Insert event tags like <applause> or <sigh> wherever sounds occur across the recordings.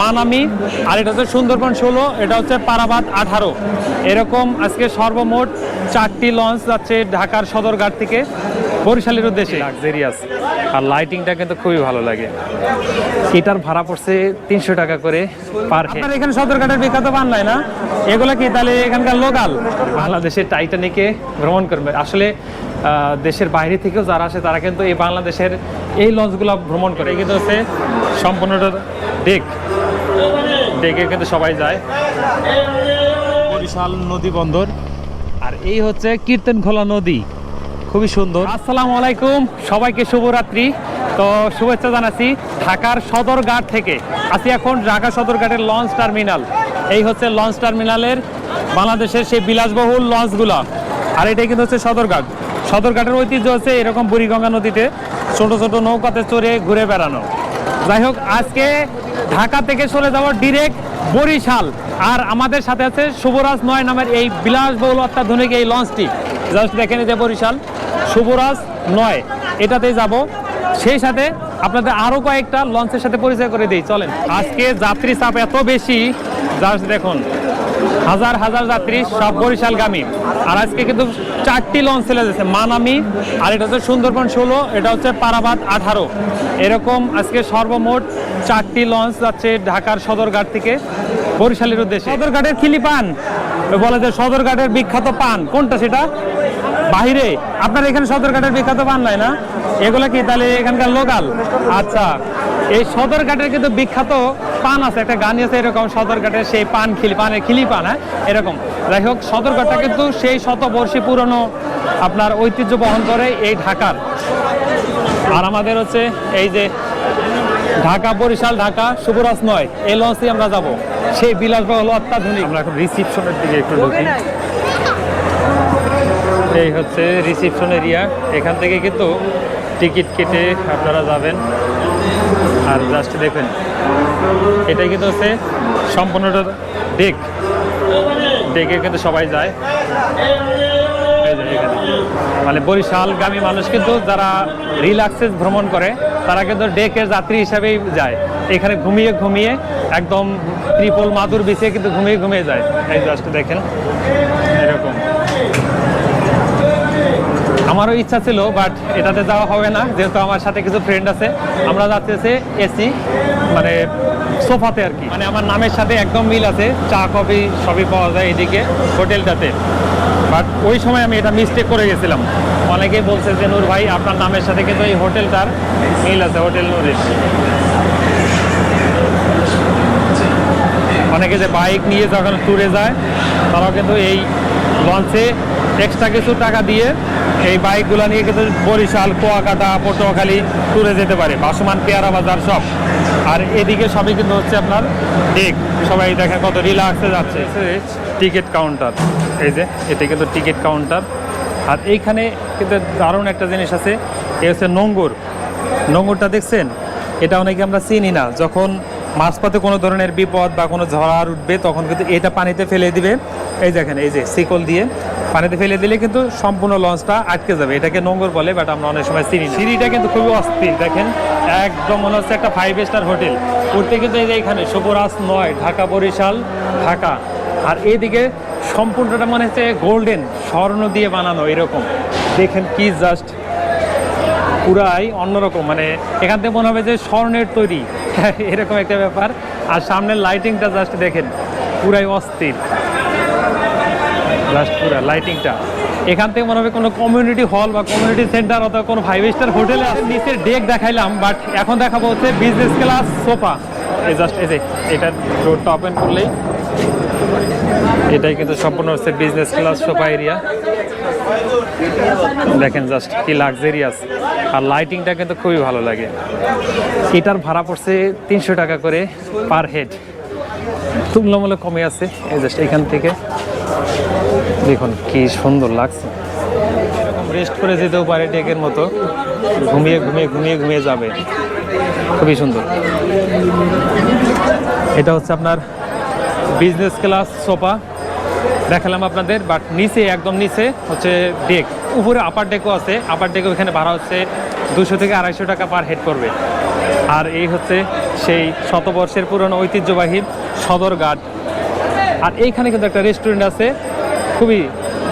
মানামি আর এটা হচ্ছে সুন্দরবন ষোলো এটা হচ্ছে পারাবাদ আঠারো। এরকম আজকে সর্বমোট চারটি লঞ্চ যাচ্ছে ঢাকার সদরঘাট থেকে বরিশালের উদ্দেশ্যে। লাক্সারিয়াস আর লাইটিংটা কিন্তু খুবই ভালো লাগে। এটার ভাড়া পড়ছে তিনশো টাকা করে পার হেড এখানে সদরঘাটের বিখ্যাত বাংলায় না? এগুলো কি তাহলে এখানকার লোকাল বাংলাদেশের টাইটানিকে ভ্রমণ করবে। আসলে আহ, দেশের বাইরে থেকেও যারা আসে তারা কিন্তু এই বাংলাদেশের এই লঞ্চগুলো ভ্রমণ করে। এই কিন্তু হচ্ছে সম্পূর্ণটা ডেক ডেকে কিন্তু সবাই যায়। বরিশাল নদী বন্দর। আর এই হচ্ছে কীর্তনখোলা নদী। খুবই সুন্দর। আসসালামু আলাইকুম সবাইকে শুভরাত্রি। তো শুভেচ্ছা জানাচ্ছি ঢাকার সদরঘাট থেকে। আছি এখন ঢাকা সদরঘাটের লঞ্চ টার্মিনাল। এই হচ্ছে লঞ্চ টার্মিনালের বাংলাদেশের সেই বিলাসবহুল লঞ্চগুলো। আর এটাই কিন্তু হচ্ছে সদরঘাট। সদরঘাটের ঐতিহ্য হচ্ছে এরকম বুড়িগঙ্গা নদীতে ছোট ছোট নৌকাতে চড়ে ঘুরে বেড়ানো। যাই হোক, আজকে ঢাকা থেকে চলে যাব ডিরেক্ট বরিশাল। আর আমাদের সাথে আছে শুভরাজ নয় নামের এই বিলাসবহুল অত্যাধুনিক এই লঞ্চটি। জাস্ট দেখেন যে বরিশাল, শুভরাজ নয়, এটাতেই যাব। সেই সাথে আপনাদের আরও কয়েকটা লঞ্চের সাথে পরিচয় করে দিই, চলেন। আজকে যাত্রী চাপ এত বেশি, জাস্ট দেখুন। হাজার হাজার যাত্রী, সব বরিশালগামী। আর আজকে কিন্তু চারটি লঞ্চ চলে যাচ্ছে মানামি আর এটা হচ্ছে সুন্দরবন ষোলো, এটা হচ্ছে পারাবাদ আঠারো। এরকম আজকে সর্বমোট চারটি লঞ্চ যাচ্ছে ঢাকার সদরঘাট থেকে বরিশালের উদ্দেশ্যে। সদরঘাটের খিলি পান, বলে যে সদরঘাটের বিখ্যাত পান, কোনটা সেটা? বাহিরে, আপনার এখানে সদরঘাটের বিখ্যাত পান নাই না? এগুলো কি তাহলে এখানকার লোকাল আচ্ছা। এই সদরঘাটের কিন্তু বিখ্যাত পান আছে একটা গান আছে এরকম সদরঘাটের সেই পান খিলি পানের খিলি পান হ্যাঁ? এরকম। যাই হোক সদরঘাটটা কিন্তু সেই শতবর্ষী পুরনো আপনার ঐতিহ্য বহন করে এই ঢাকার। আর আমাদের হচ্ছে এই যে ঢাকা বরিশাল ঢাকা শুভরাজ নয় এই লঞ্চে আমরা যাব। সেই বিলাসবহুল অত্যাধুনিক। আমরা এখন রিসিপশনের দিকে একটু ঢুকি। এই হচ্ছে রিসিপশন এরিয়া এখান থেকে কিন্তু টিকিট কেটে আপনারা যাবেন। আর জাস্ট দেখেন, এটাই কিন্তু হচ্ছে সম্পূর্ণটা ডেক ডেকে কিন্তু সবাই যায়। মানে বরিশালগামী মানুষ কিন্তু যারা রিল্যাক্সেস ভ্রমণ করে, তারা কিন্তু ডেকের যাত্রী হিসাবেই যায়। এখানে ঘুমিয়ে ঘুমিয়ে একদম ত্রিপল মাদুর বিছিয়ে কিন্তু ঘুমিয়ে ঘুমিয়ে যায়। এই জাস্ট দেখেন, এরকম। আমারও ইচ্ছা ছিল বাট এটাতে যাওয়া হবে না, যেহেতু আমার সাথে কিছু ফ্রেন্ড আছে। আমরা যাচ্ছি এসি মানে সোফাতে আর কি। মানে আমার নামের সাথে একদম মিল আছে, চা, কফি সবই পাওয়া যায় এদিকে, হোটেলটাতে। বাট ওই সময় আমি এটা মিস্টেক করে গেছিলাম। অনেকেই বলছে যে, নূর ভাই, আপনার নামের সাথে কিন্তু এই হোটেলটার মিল আছে, হোটেল নূরের। অনেকে যে বাইক নিয়ে যখন ট্যুরে যায়, তারাও কিন্তু এই লঞ্চে এক্সট্রা কিছু টাকা দিয়ে এই বাইকগুলো নিয়ে কিন্তু বরিশাল, কুয়াকাটা, পটুয়াখালী ট্যুরে যেতে পারে। বাসমান পেয়ারা বাজার সব। আর এদিকে সবই কিন্তু হচ্ছে আপনার ডেক সবাই দেখেন কত রিল্যাক্সে যাচ্ছে। টিকিট কাউন্টার এই যে এটা কিন্তু টিকিট কাউন্টার আর এইখানে কিন্তু দারুণ একটা জিনিস আছে, এ হচ্ছে নোঙ্গর। নোঙ্গরটা দেখছেন? এটা অনেকে আমরা চিনি না। যখন মাঝপথে কোনো ধরনের বিপদ বা কোনো ঝড় উঠবে, তখন কিন্তু এটা পানিতে ফেলে দিবে। এই দেখেন, এই যে শিকল দিয়ে পানিতে ফেলে দিলে কিন্তু সম্পূর্ণ লঞ্চটা আটকে যাবে। এটাকে নোংর বলে, বাট আমরা অনেক সময় না। সিঁড়িটা কিন্তু খুবই অস্থির, দেখেন। একদম মনে হচ্ছে একটা ফাইভ স্টার হোটেল। উঠতে কিন্তু এই যে এখানে শুভরাজ নয়, ঢাকা, বরিশাল, ঢাকা। আর এইদিকে সম্পূর্ণটা মনে হচ্ছে গোল্ডেন স্বর্ণ দিয়ে বানানো এরকম। দেখেন কি জাস্ট পুরাই অন্যরকম মানে এখান থেকে মনে হবে যে স্বর্ণের তৈরি। <laughs> এরকম একটা ব্যাপার। আর সামনের লাইটিংটা জাস্ট দেখেন, পুরাই অস্থির। জাস্ট পুরা লাইটিংটা এখান থেকে মনে হবে কোনো কমিউনিটি হল বা কমিউনিটি সেন্টার অথবা কোনো ফাইভ স্টার হোটেলে নিচের ডেক দেখাইলাম বাট এখন দেখাবো হচ্ছে বিজনেস ক্লাস সোফা এই জাস্ট এই যে এটা ডোরটা ওপেন করলেই এটাই কিন্তু সম্পূর্ণ হচ্ছে বিজনেস ক্লাস সোফা এরিয়া দেখেন জাস্ট কি লাক্সারিয়াস আর লাইটিংটা কিন্তু খুবই ভালো লাগে। এটার ভাড়া পড়ছে তিনশো টাকা করে পার হেড তুলনামূলক কমে আছে। এই জাস্ট এখান থেকে দেখুন কি সুন্দর লাগছে। রেস্ট করে যেতেও পারে ডেকের মতো। ঘুমিয়ে ঘুমিয়ে ঘুমিয়ে ঘুমিয়ে যাবে। খুবই সুন্দর। এটা হচ্ছে আপনার বিজনেস ক্লাস সোফা দেখালাম আপনাদের বাট নিচে একদম নিচে হচ্ছে ডেক উপরে আপার ডেকও আছে আপার ডেকও এখানে ভাড়া হচ্ছে দুশো থেকে আড়াইশো টাকা পার হেড করবে আর এই হচ্ছে সেই শতবর্ষের পুরনো ঐতিহ্যবাহী সদরঘাট। আর এইখানে কিন্তু একটা রেস্টুরেন্ট আছে খুবই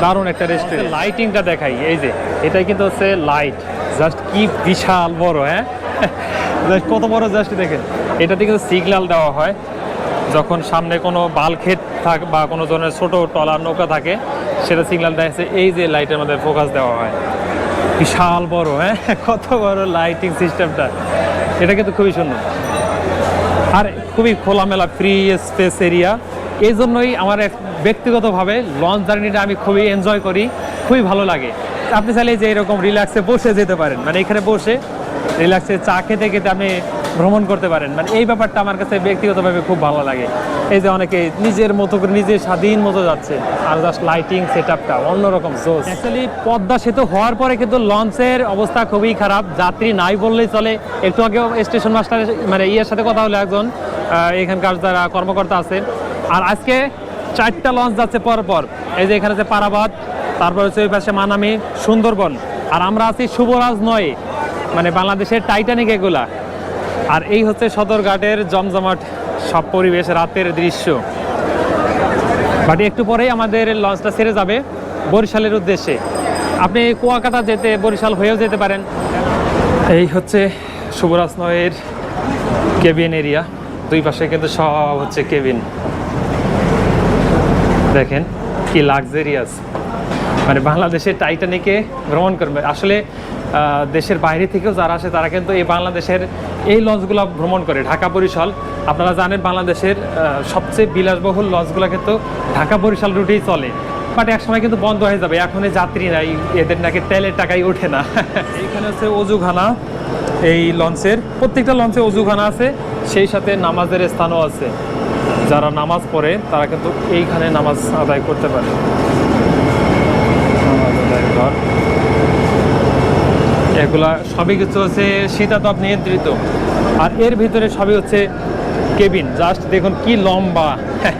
দারুণ একটা রেস্টুরেন্ট লাইটিংটা দেখাই এই যে এটাই কিন্তু হচ্ছে লাইট জাস্ট কি বিশাল বড় হ্যাঁ? <laughs> Just কত বড় জাস্ট দেখেন। এটাতে কিন্তু সিগন্যাল দেওয়া হয়। যখন সামনে কোনো বালক্ষেত থাক বা কোনো ধরনের ছোট টলার নৌকা থাকে, সেটা সিগন্যাল দেয় এই যে লাইটের মধ্যে ফোকাস দেওয়া হয়। বিশাল বড় হ্যাঁ? <laughs> কত বড় লাইটিং সিস্টেমটা এটা কিন্তু খুবই সুন্দর। আর খুবই খোলামেলা ফ্রি স্পেস এরিয়া এই জন্যই আমার ব্যক্তিগতভাবে লঞ্চ জার্নিটা আমি খুবই এনজয় করি। খুবই ভালো লাগে। আপনি চাইলে যে এরকম রিল্যাক্সে বসে যেতে পারেন। মানে এখানে বসে রিল্যাক্সে চা খেতে খেতে আপনি ভ্রমণ করতে পারেন। মানে এই ব্যাপারটা আমার কাছে ব্যক্তিগতভাবে খুব ভালো লাগে। এই যে অনেকে নিজের মতো করে নিজের স্বাধীন মতো যাচ্ছে, আর জাস্ট লাইটিং সেট আপটা অন্যরকম, জোস। অ্যাকচুয়ালি পদ্মা সেতু হওয়ার পরে কিন্তু লঞ্চের অবস্থা খুবই খারাপ, যাত্রী নাই বললেই চলে। একটু আগে স্টেশন মাস্টার মানে ইয়ের সাথে কথা হলো একজন এখানকার যারা কর্মকর্তা আছে। আর আজকে চারটা লঞ্চ যাচ্ছে পর পর। এই যে এখানে যে পারাবাদ তারপর হচ্ছে ওই পাশে মানামি, সুন্দরবন। আর আমরা আছি শুভরাজ নয় মানে বাংলাদেশের টাইটানিক এগুলা। আর এই হচ্ছে সদরঘাটের জমজমাট সব পরিবেশ রাতের দৃশ্য। বাট একটু পরেই আমাদের লঞ্চটা ছেড়ে যাবে বরিশালের উদ্দেশ্যে। আপনি কুয়াকাটা যেতে, বরিশাল হয়েও যেতে পারেন। এই হচ্ছে শুভরাজ নয়ের কেবিন এরিয়া। দুই পাশে কিন্তু সব হচ্ছে কেবিন। দেখেন কি লাক্সারিয়াস। মানে বাংলাদেশের টাইটানিকে ভ্রমণ করবে। আসলে দেশের বাইরে থেকেও যারা আসে, তারা কিন্তু এই বাংলাদেশের এই লঞ্চগুলো ভ্রমণ করে ঢাকা বরিশাল। আপনারা জানেন বাংলাদেশের সবচেয়ে বিলাসবহুল লঞ্চগুলো কিন্তু ঢাকা বরিশাল রুটেই চলে। বাট একসময় কিন্তু বন্ধ হয়ে যাবে এখন যাত্রী নাই, এদের নাকি তেলের টাকাই ওঠে না। <laughs> এইখানে হচ্ছে অজুখানা, এই লঞ্চের, প্রত্যেকটা লঞ্চে অজুখানা আছে, সেই সাথে নামাজের স্থানও আছে। যারা নামাজ পড়ে, তারা কিন্তু এইখানে নামাজ আদায় করতে পারে নামাজ আদায়ের ঘর। এগুলা সবই কিছু হচ্ছে শীতাতপ নিয়ন্ত্রিত। আর এর ভিতরে সবই হচ্ছে কেবিন। জাস্ট দেখুন কি লম্বা।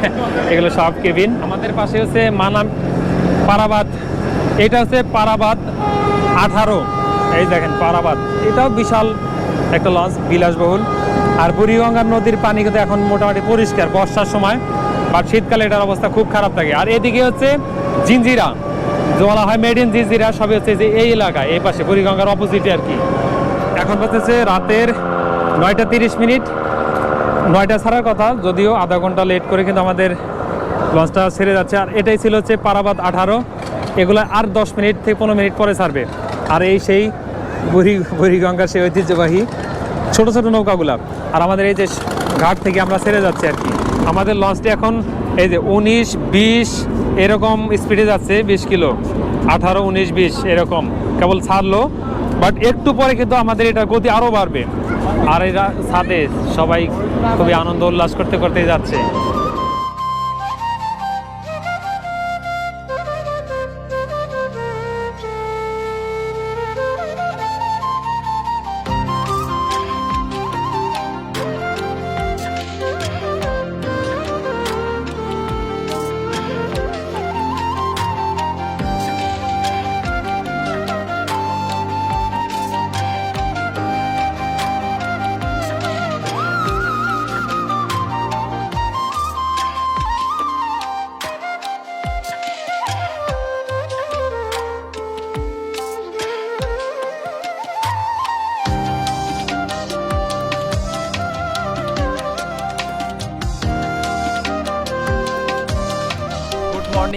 <laughs> এগুলো সব কেবিন। আমাদের পাশে হচ্ছে মানাম পারাবাদ এটা হচ্ছে পারাবাদ আঠারো। এই দেখেন পারাবাদ এটাও বিশাল একটা লঞ্চ বিলাসবহুল। আর বুড়িগঙ্গার নদীর পানি কিন্তু এখন মোটামুটি পরিষ্কার বর্ষার সময়। বাট শীতকালে এটার অবস্থা খুব খারাপ থাকে। আর এদিকে হচ্ছে জিঞ্জিরা যে বলা হয় মেড ইন জিঞ্জিরা সবই হচ্ছে যে এই এলাকায়, এই পাশে বুড়িগঙ্গার অপোজিটে আর কি। এখন হচ্ছে রাতের নয়টা তিরিশ মিনিট। নয়টা ছাড়ার কথা, যদিও আধা ঘণ্টা লেট করে কিন্তু আমাদের লঞ্চটা ছেড়ে যাচ্ছে। আর এটাই ছিল হচ্ছে পারাবাদ আঠারো। এগুলো আর দশ মিনিট থেকে পনেরো মিনিট পরে ছাড়বে। আর এই সেই বুড়ি বুড়িগঙ্গার সেই ঐতিহ্যবাহী ছোট ছোট নৌকাগুলা। আর আমাদের এই যে ঘাট থেকে আমরা ছেড়ে যাচ্ছি আর কি। আমাদের লঞ্চটি এখন এই যে উনিশ, বিশ, এরকম স্পিডে যাচ্ছে বিশ কিলো। আঠারো, উনিশ, বিশ, এরকম। কেবল ছাড়লো বাট একটু পরে কিন্তু আমাদের এটা গতি আরও বাড়বে। আর এরা ছাদে সবাই খুবই আনন্দ উল্লাস করতে করতে যাচ্ছে।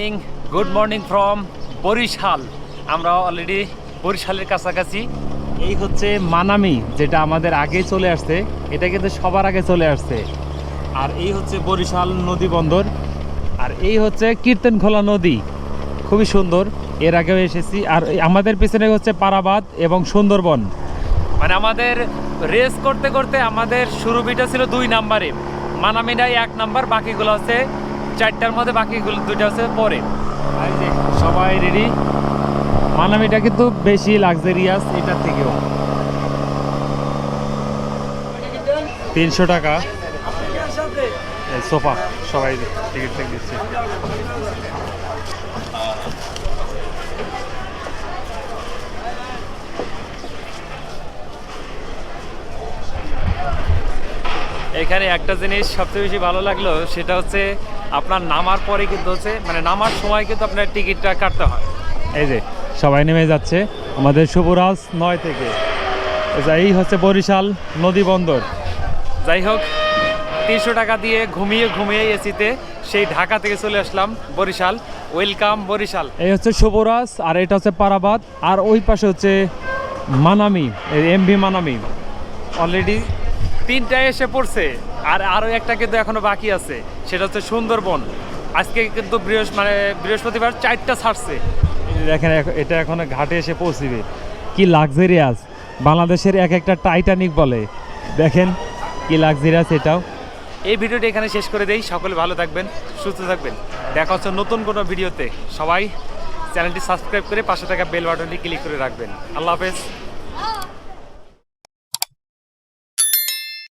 Morning good morning from Barishal. আমরা অলরেডি বরিশালের কাছাকাছি। এই হচ্ছে মানামি, যেটা আমাদের আগে চলে আসছে। এটা কিন্তু সবার আগে চলে আসছে। আর এই হচ্ছে বরিশাল নদী বন্দর। আর এই হচ্ছে কীর্তনখোলা নদী। খুবই সুন্দর। এর আগেও এসেছি। আর আমাদের পিছনে হচ্ছে পারাবাদ এবং সুন্দরবন। মানে আমাদের রেস করতে করতে আমাদের শুরু বিটা ছিল দুই নাম্বারে। মানামিটাই এক নাম্বার, বাকিগুলো হচ্ছে চারটার মধ্যে বাকিগুলো দুইটা হচ্ছে পরে। সবাই রেডি মানামিটা কিন্তু বেশি লাক্সারিয়াস এটার থেকেও। তিনশো টাকা। সোফা, সবাই টিকিট থেকে দিচ্ছে। এখানে একটা জিনিস সবচেয়ে বেশি ভালো লাগল, সেটা হচ্ছে আপনার নামার পরে কিন্তু হচ্ছে মানে নামার সময় কিন্তু আপনার টিকিটটা কাটতে হয়। এই যে সবাই নেমে যাচ্ছে। আমাদের শুভরাজ নয় থেকে। এই হচ্ছে বরিশাল নদী বন্দর। যাই হোক তিনশো টাকা দিয়ে ঘুমিয়ে ঘুমিয়ে এসিতে সেই ঢাকা থেকে চলে আসলাম বরিশাল। ওয়েলকাম বরিশাল। এই হচ্ছে শুভরাজ আর এটা হচ্ছে পারাবাদ আর ওই পাশে হচ্ছে মানামি এমভি মানামি। অলরেডি তিনটায় এসে পড়ছে আর আরও একটা কিন্তু এখনও বাকি আছে। সেটা হচ্ছে সুন্দরবন। আজকে কিন্তু বৃহস্প মানে বৃহস্পতিবার চারটা ছাড়ছে। দেখেন এটা এখন ঘাটে এসে পৌঁছিবে। কি লাক্সারিয়াস। বাংলাদেশের এক একটা টাইটানিক বলে। দেখেন কি লাক্সারিয়াস এটাও। এই ভিডিওটি এখানে শেষ করে দেই। সকলে ভালো থাকবেন সুস্থ থাকবেন। দেখা হচ্ছে নতুন কোনো ভিডিওতে। সবাই চ্যানেলটি সাবস্ক্রাইব করে পাশে থাকা বেল বাটনটি ক্লিক করে রাখবেন। আল্লাহ হাফেজ।